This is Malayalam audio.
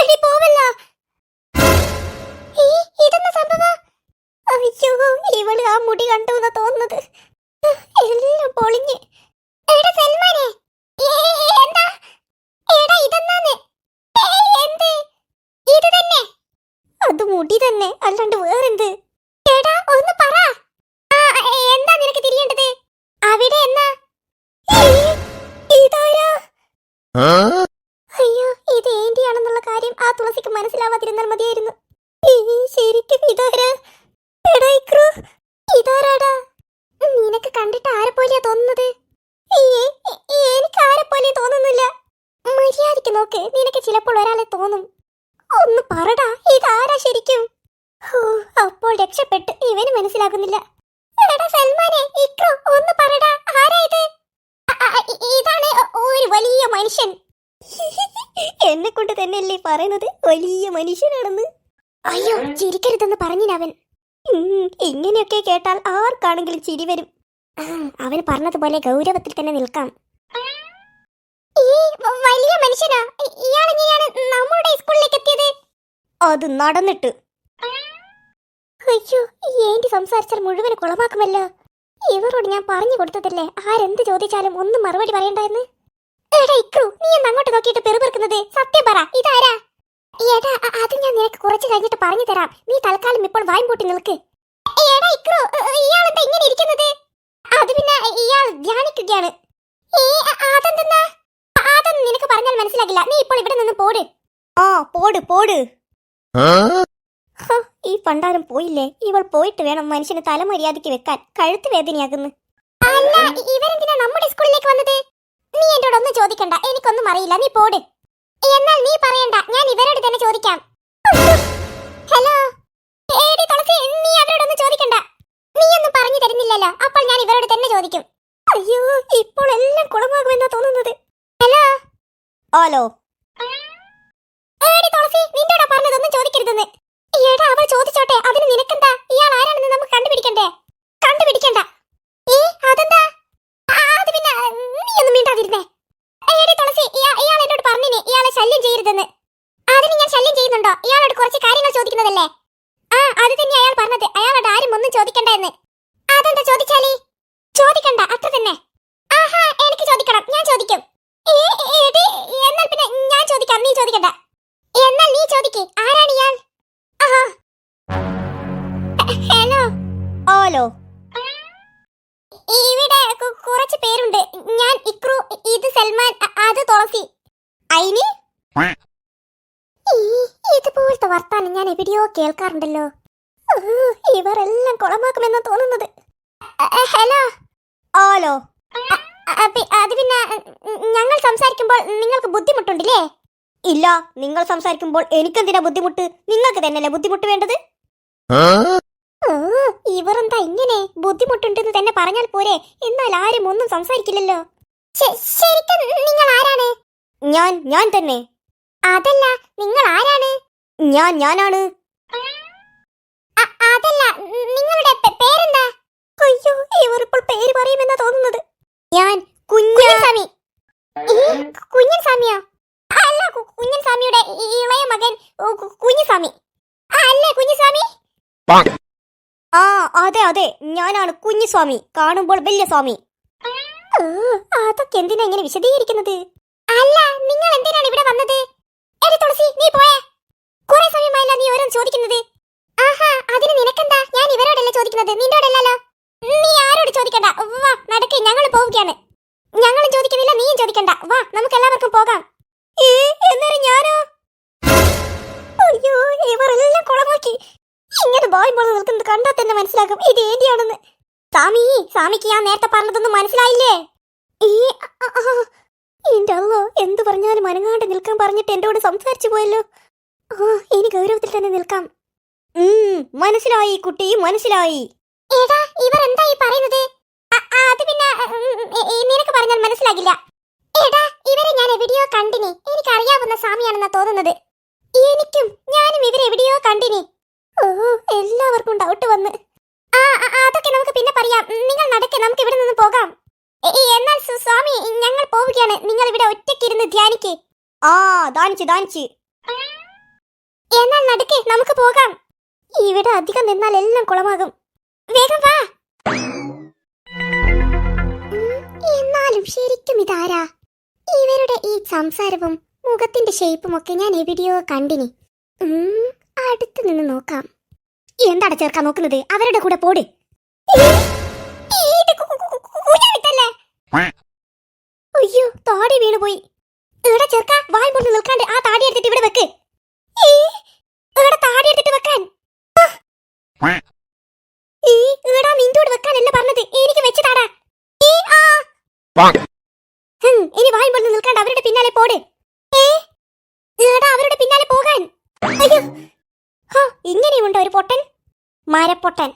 എടി പോവല്ല. ഈ ഇതെന്താ സംഭവം? അയ്യോ ഇവൾ ആ മുടി കണ്ടു എന്നാ തോന്നുന്നത്. എല്ലാം പൊളിഞ്ഞ്. എടാ സൽമാനെ എന്താ? എടാ ഇതെന്നാന്ന് എന്ത്? ഇത് തന്നെ. അത് മുടി തന്നെ അല്ലാണ്ട് വേറെന്ത്? എടാ ഒന്ന് പറ. എന്താ നിനക്ക് തിരിയേണ്ടത്? അവിടെ എന്നാ? ഇതാരാ അയ്യോ ഇത് ഏന്റിയാണെന്നുള്ള കാര്യം ആ തുളസിക്ക് മനസ്സിലാവാതിരുന്നാൽ മതിയായിരുന്നു. ശരിക്കും ഇതാരാ? എടാ ഇക്രു ഇതാരാടാ? നിനക്ക് കണ്ടിട്ട് ആരെ പോലെയാ തോന്നുന്നത്? എനിക്ക് ആരെ പോലെ തോന്നുന്നില്ല. മര്യാദയ്ക്ക് നോക്ക് നിനക്ക് ചിലപ്പോൾ ഒരാളെ തോന്നും. ഒന്ന് പറടാ ഇതാരാ ശരിക്കും? അപ്പോൾ രക്ഷപ്പെട്ട് ഇവന് മനസ്സിലാകുന്നില്ല. എടാ സൽമാനെ ഇക്രു ഒന്ന് പറടാ ആരാ ഇത് അ- അ- ഇ- ഇതാണ് ഒരു വലിയ മനുഷ്യൻ എന്നെ കൊണ്ട് തന്നെയല്ലേ പറയുന്നത് വലിയ മനുഷ്യനാണെന്ന്. അയ്യോ ചിരിക്കരുതെന്ന് പറഞ്ഞിനവൻ ഇങ്ങനെയൊക്കെ കേട്ടാൽ ആർക്കാണെങ്കിലും ചിരി വരും. അവൻ പറഞ്ഞതുപോലെ ഗൗരവത്തിൽ തന്നെ നിൽക്കാം. വലിയ മനുഷ്യനാ? ഇയാൾ എങ്ങനെയാണ് നമ്മുടെ സ്കൂളിലേക്ക് എത്തിയത്? അത് നടന്നിട്ട്. അയ്യോ ഏന്റി സംസാരിച്ചാൽ മുഴുവൻ കുളമാക്കുമല്ലോ. ഇവരോട് ഞാൻ പറഞ്ഞു കൊടുത്തതല്ലേ? ആരെന്ത് ചോദിച്ചാലും ഒന്നും മറുപടി പറയണ്ടായിരുന്നു എടാ ഇക്രു നീ അങ്ങോട്ട് നോക്കിയിട്ട് പെറുപെറുക്കുന്നത് സത്യം പറ ഇതാരാ എടാ അ- അത് ഞാൻ നിനക്ക് കുറച്ച് കഴിഞ്ഞിട്ട് പറഞ്ഞു തരാം. നീ തൽക്കാലം ഇപ്പോൾ വായും പൂട്ടി നിൽക്ക് എന്താ ഇങ്ങനെ ഇരിക്കുന്നത്? അത് പിന്നെ ഇയാൾ ധ്യാനിക്കുകയാണ്. അതൊന്നും നിനക്ക് പറഞ്ഞാൽ മനസ്സിലാകില്ല. നീ ഇപ്പോൾ ഇവിടെ നിന്ന് പോട്. ആ പോട് പോട്. ഈ പണ്ടാരം പോയില്ലേ? ഇവൾ പോയിട്ട് വേണം മനുഷ്യന് തലമര്യാദയ്ക്ക് വെക്കാൻ. കഴുത്ത് വേദനയാകുന്നു. അല്ല ഇവരെന്തിനാ നമ്മുടെ സ്കൂളിലേക്ക് വന്നത്? നീ എന്നോടൊന്നും ചോദിക്കണ്ട. എനിക്കൊന്നും അറിയില്ല. നീ പോട്. എന്നാൽ നീ പറയണ്ട. ഞാൻ ഇവരോട് തന്നെ ചോദിക്കാം. അപ്പോൾ ഞാൻ ഇവരോട് തന്നെ ചോദിക്കും. അയ്യോ ഇപ്പോൾ എല്ലാം കുളമാകുമെന്നാ തോന്നുന്നത്. ഹലോ? ഓലോ ഏടി തുളസി നിന്നോടാ പറഞ്ഞതൊന്നും ചോദിക്കരുതെന്ന്. എടാ അവൾ ചോദിച്ചോട്ടെ അതിന് നിനക്കെന്താ? ഇയാൾ ആരാണെന്ന് നമുക്ക് കണ്ടുപിടിക്കണ്ടേ? കണ്ടുപിടിക്കണ്ട. ഏ അതെന്താ? ആ, അത് പിന്നെ നീ ഒന്നും മിണ്ടാതിരുന്നേ. ഏടി തുളസി ഇയാ- ഇയാൾ എന്നോട് പറഞ്ഞിനി ഇയാളെ ശല്യം ചെയ്യരുതെന്ന്. അതിന് ഞാൻ ശല്യം ചെയ്യുന്നുണ്ടോ? ഇയാളോട് കുറച്ച് കാര്യങ്ങൾ ചോദിക്കുന്നതല്ലേ? ആ അത് തന്നെ അയാൾ പറഞ്ഞത്. അയാളോട് ഓലോ ഇവിടെ കുറച്ച് പേരുണ്ട്. ഞാൻ ഇക്രു ഇത് സൽമാൻ അത് തുളസി. ഐനി ഈ, ഇതുപോലത്തെ വർത്താനം ഞാൻ എവിടെയോ കേൾക്കാറുണ്ടല്ലോ. ഇവരെല്ലാം കുളമാക്കുമെന്നാ തോന്നുന്നത്. ഹലോ? ഓലോ അത് പിന്നെ ഞങ്ങൾ സംസാരിക്കുമ്പോൾ നിങ്ങൾക്ക് ബുദ്ധിമുട്ടുണ്ടല്ലേ? ഇല്ല നിങ്ങൾ സംസാരിക്കുമ്പോൾ എനിക്കെന്തിനാ ബുദ്ധിമുട്ട്? നിങ്ങൾക്ക് തന്നെയല്ലേ ബുദ്ധിമുട്ട് വേണ്ടത്? ഓ ഇവരെന്താ ഇങ്ങനെ ബുദ്ധിമുട്ടുണ്ടെന്ന് തന്നെ പറഞ്ഞാൽ പോരെ. എന്നാൽ ആരും ഒന്നും സംസാരിക്കില്ലല്ലോ. ശരിക്കും നിങ്ങൾ ആരാണ്? ഞാൻ ഞാൻ തന്നെ. അതല്ല നിങ്ങൾ ആരാണ്? ഞാൻ ഞാനാണ്. അതല്ല നിങ്ങളുടെ പേരെന്താ? അയ്യോ ഇവർ ഇപ്പോൾ പേര് പറയുമെന്നാ തോന്നുന്നത്. ഞാൻ കുഞ്ഞൻ സ്വാമി കുഞ്ഞൻ സ്വാമിയോ അല്ല കുഞ്ഞൻ സ്വാമിയുടെ ഇളയ മകൻ ഓ, സ്വാമി അല്ലേ കുഞ്ഞു സ്വാമി ആ അതെ അതെ. ഞാനാണ് കുഞ്ഞുസ്വാമി കാണുമ്പോൾ വലിയ സ്വാമി. അതൊക്കെ എന്തിനാ ഇങ്ങനെ വിശദീകരിക്കുന്നത്? അല്ല നിങ്ങൾ എന്തിനാണ് ഇവിടെ വന്നത്? എടി തുളസി നീ പോയേ. കുറെ സമയമായില്ല നീ ഓരോന്ന് ചോദിക്കുന്നത്. ആഹാ അതിന് നിനക്കെന്താ? ഞാൻ ഇവരോടല്ലേ ചോദിക്കുന്നത്. നിന്നോടല്ലല്ലോ നിൽക്കുന്നത് മനസ്സിലാക്കും. ഇത് ഏന്റിയാണെന്ന് സ്വാമി സ്വാമിക്ക് ഞാൻ നേരത്തെ പറഞ്ഞതൊന്നും മനസ്സിലായില്ലേ? ഈ എന്റെ അല്ലോ എന്ത് പറഞ്ഞാലും അനങ്ങാണ്ട് നിൽക്കാൻ പറഞ്ഞിട്ട് എന്നോട് സംസാരിച്ചു പോയല്ലോ. ആ ഇനി ഗൗരവത്തിൽ തന്നെ നിൽക്കാം. മനസ്സിലായി കുട്ടി മനസ്സിലായി. എടാ ഇവർ എന്താ ഈ പറയുന്നത്? അത് പിന്നെ നിനക്ക് പറഞ്ഞാൽ മനസ്സിലാകില്ല. എടാ ഇവരെ ഞാൻ എവിടെയോ കണ്ടിനി. എനിക്കറിയാവുന്ന സ്വാമിയാണെന്നാ തോന്നുന്നത്. എനിക്കും ഞാനും ഇവരെ എവിടെയോ കണ്ടിനി. ഓ എല്ലാവർക്കും ഡൗട്ട് വന്ന്. ആ അതൊക്കെ നമുക്ക് പിന്നെ പറയാം. നിങ്ങൾ നടക്കെ നമുക്ക് ഇവിടെ നിന്ന് പോകാം. എന്നാൽ സ്വാമി ഞങ്ങൾ പോവുകയാണ്. നിങ്ങൾ ഇവിടെ ഒറ്റയ്ക്കിരുന്ന് ധ്യാനിക്ക്. ആ ദാനിച്ച് ദാനിച്ച് എന്നാൽ നടക്കെ നമുക്ക് പോകാം. ഇവിടെ അധികം നിന്നാൽ എല്ലാം കുളമാകും. വേഗം വാ. എന്നാലും ശരിക്കും ഇതാരാ? ഇവരുടെ ഈ സംസാരവും മുഖത്തിന്റെ ഷേപ്പും ഒക്കെ ഞാൻ എവിടെയോ കണ്ടിനി. അടുത്ത് നിന്ന് നോക്കാം. എന്താണ് ചേർക്കാൻ നോക്കുന്നത്? അവരുടെ കൂടെ പോട്. അയ്യോ താടി വീണുപോയി ഇവിടെ ചേർക്ക വായി മുന്നിൽ നിൽക്കാണ്ട് ആ താടി എടുത്തിട്ട് ഇവിടെ വെക്ക്. ഇവിടെ താടി എടുത്തിട്ട് വെക്കാൻ. ഈ ഇവിടെ നിന്റോട് വെക്കാനല്ല പറഞ്ഞത് എനിക്ക് വെച്ച് താടാ ഈ, ആ. ഹും, ഇനി വായ് കൊണ്ട് നിൽക്കാണ്ട് അവരുടെ പിന്നാലെ പോട് ഏ ഇവിടെ അവരുടെ ഇങ്ങനെയുണ്ടോ ഒരു പൊട്ടൻ? മരപ്പൊട്ടൻ.